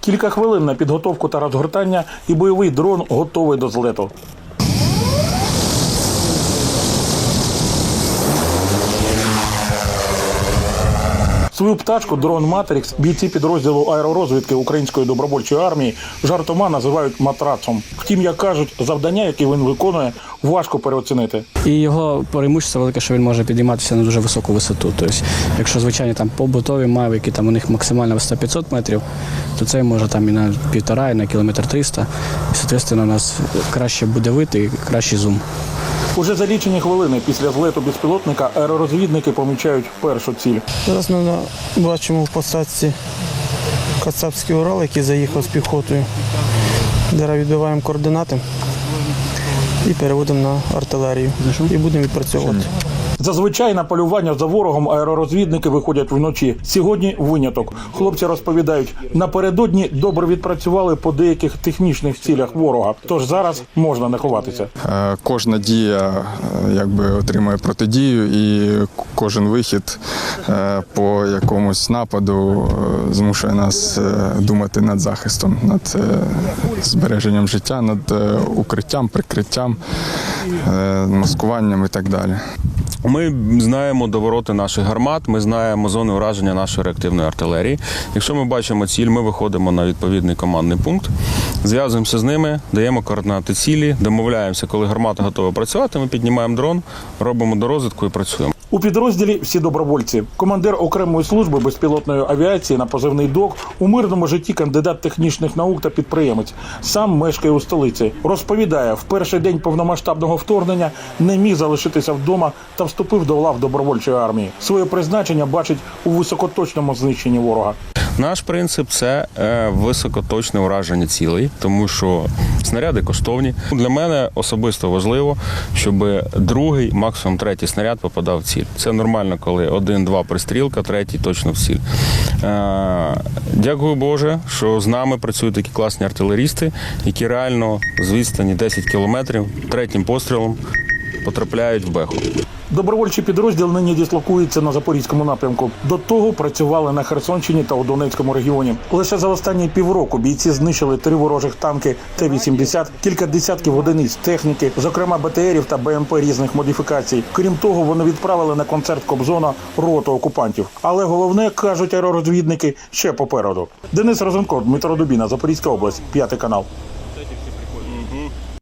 Кілька хвилин на підготовку та розгортання, і бойовий дрон готовий до злету. Свою пташку дрон Матрікс бійці підрозділу аеророзвідки української добровольчої армії жартома називають матрацом. Втім, як кажуть, завдання, які він виконує, важко переоцінити. І його преимущество велике, що він може підійматися на дуже високу висоту. Тобто, якщо звичайні там побутові мавики, там у них максимальна висота 500 метрів, то цей може там і на півтора, і на кілометр 300. І, соответственно, у нас краще буде вид і кращий зум. Уже за лічені хвилини після злету безпілотника аеророзвідники помічають першу ціль. Зараз ми бачимо в посадці Кацапський Урал, який заїхав з піхотою. Зараз відбиваємо координати і переводимо на артилерію. І будемо відпрацьовувати. Зазвичай на полювання за ворогом аеророзвідники виходять вночі. Сьогодні виняток. Хлопці розповідають, напередодні добре відпрацювали по деяких технічних цілях ворога. Тож зараз можна не ховатися. Е, Кожна дія е, якби отримує протидію, і кожен вихід е, по якомусь нападу змушує нас думати над захистом, над збереженням життя, над укриттям, прикриттям, маскуванням і так далі. Ми знаємо довороти наших гармат, ми знаємо зони враження нашої реактивної артилерії. Якщо ми бачимо ціль, ми виходимо на відповідний командний пункт, зв'язуємося з ними, даємо координати цілі, домовляємося, коли гармата готова працювати. Ми піднімаємо дрон, робимо до розвитку і працюємо. У підрозділі всі добровольці. Командир окремої служби безпілотної авіації на позивний ДОК у мирному житті кандидат технічних наук та підприємець. Сам мешкає у столиці. Розповідає, в перший день повномасштабного вторгнення не міг залишитися вдома та вступив до лав добровольчої армії. Своє призначення бачить у високоточному знищенні ворога. Наш принцип це е, високоточне ураження цілей, тому що снаряди коштовні. Для мене особисто важливо, щоб другий, максимум третій снаряд попадав в ціль. Це нормально, коли один-два пристрілка, третій точно в ціль. Е, Дякую Боже, що з нами працюють такі класні артилерісти, які реально з відстані 10 кілометрів третім пострілом потрапляють в беху. Добровольчий підрозділ нині дислокується на запорізькому напрямку. До того працювали на Херсонщині та у Донецькому регіоні. Лише за останні півроку бійці знищили три ворожих танки Т-80, кілька десятків одиниць техніки, зокрема БТРів та БМП різних модифікацій. Крім того, вони відправили на концерт Кобзона роту окупантів. Але головне кажуть аеророзвідники ще попереду. Денис Розенков, Дмитро Дубіна, Запорізька область, п'ятий канал.